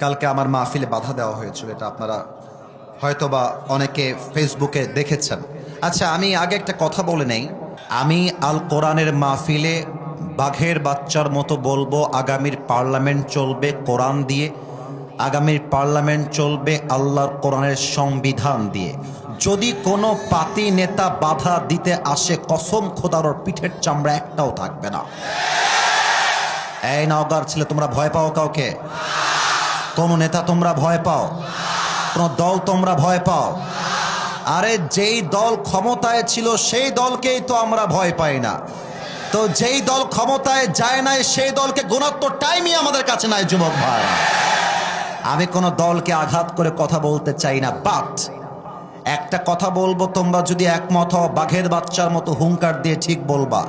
কালকে আমার মাহফিলে বাধা দেওয়া হয়েছিল, এটা আপনারা হয়তোবা অনেকে ফেসবুকে দেখেছেন। আচ্ছা আমি আগে একটা কথা বলে নেই। আমি আল কোরআনের মাহফিলে বাঘের বাচ্চার মতো বলব, আগামীর পার্লামেন্ট চলবে কোরআন দিয়ে, আগামীর পার্লামেন্ট চলবে আল্লাহর কোরআনের সংবিধান দিয়ে। যদি কোনো পাতি নেতা বাধা দিতে আসে, কসম খোদারোর পিঠের চামড়া একটাও থাকবে না। এই নওগার ছেলে, তোমরা ভয় পাও কাউকে? কোন নেতা তোমরা ভয় পাও? কোন দল তোমরা ভয় পাও? আরে যেই দল ক্ষমতায় ছিল, সেই দলকেই তো আমরা ভয় পাই না। তো যেই দল ক্ষমতায় যায় নাই, সেই দলকে গুণাত্মক টাইমই আমাদের কাছে নাই, যুবক ভাই। আমি কোনো দলকে আঘাত করে কথা বলতে চাই না বাট একটা কথা বলব, তোমরা যদি একমত হও, বাঘের বাচ্চার মতো হুঙ্কার দিয়ে ঠিক বলবা।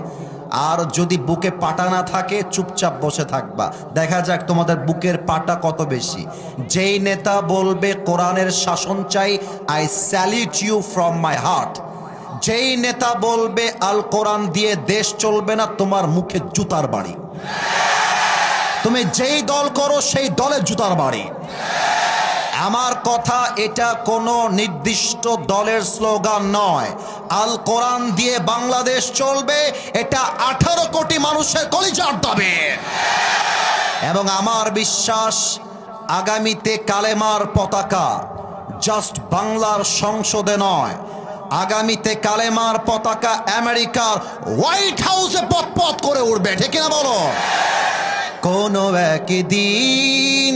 আর যদি বুকে পাটা না থাকে, চুপচাপ বসে থাকবা। দেখা যাক তোমাদের বুকের পাটা কত বেশি। যেই নেতা বলবে, কোরআনের শাসন চাই I salute you from my heart যেই নেতা বলবে, আল কোরআন দিয়ে দেশ চলবে না, তোমার মুখে জুতার বাড়ি। তুমি যেই দল করো, সেই দলের জুতার বাড়ি। আমার কথা এটা কোনো নির্দিষ্ট দলের স্লোগান নয়। আল কোরআন দিয়ে বাংলাদেশ চলবে, এটা আঠারো কোটি মানুষের কলিজার দাবে। এবং আমার বিশ্বাস, আগামীতে কালেমার পতাকা জাস্ট বাংলার সংসদে নয়। আগামীতে কালেমার পতাকা আমেরিকার হোয়াইট হাউসে পথ করে উঠবে, ঠিক না বলো? কোনো একদিন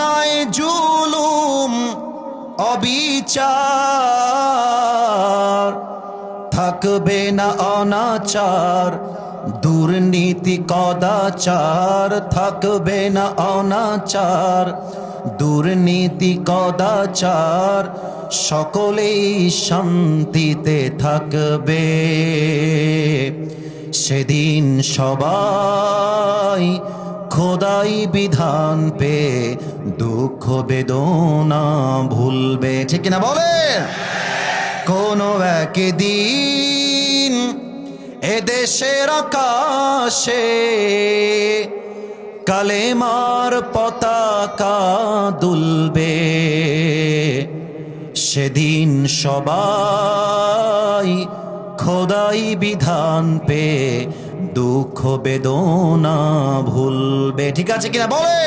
অন্যায় জুলুম, অবিচার। থাকবে না অনাচার, দুর্নীতি কদাচার। থাকবে না অনাচার, দুর্নীতি কদাচার। সকলেই শান্তিতে থাকবে। সেদিন সবাই খোদাই বিধান পে দুঃখ বেদনা ভুলবে। ঠিক না বলে কোনো একদিন এদেশের আকাশে কালেমার পতাকা দুলবে। সেদিন সবাই খোদাই বিধান পে দুঃখ বেদনা ভুলবে। ঠিক আছে কিনা? বলে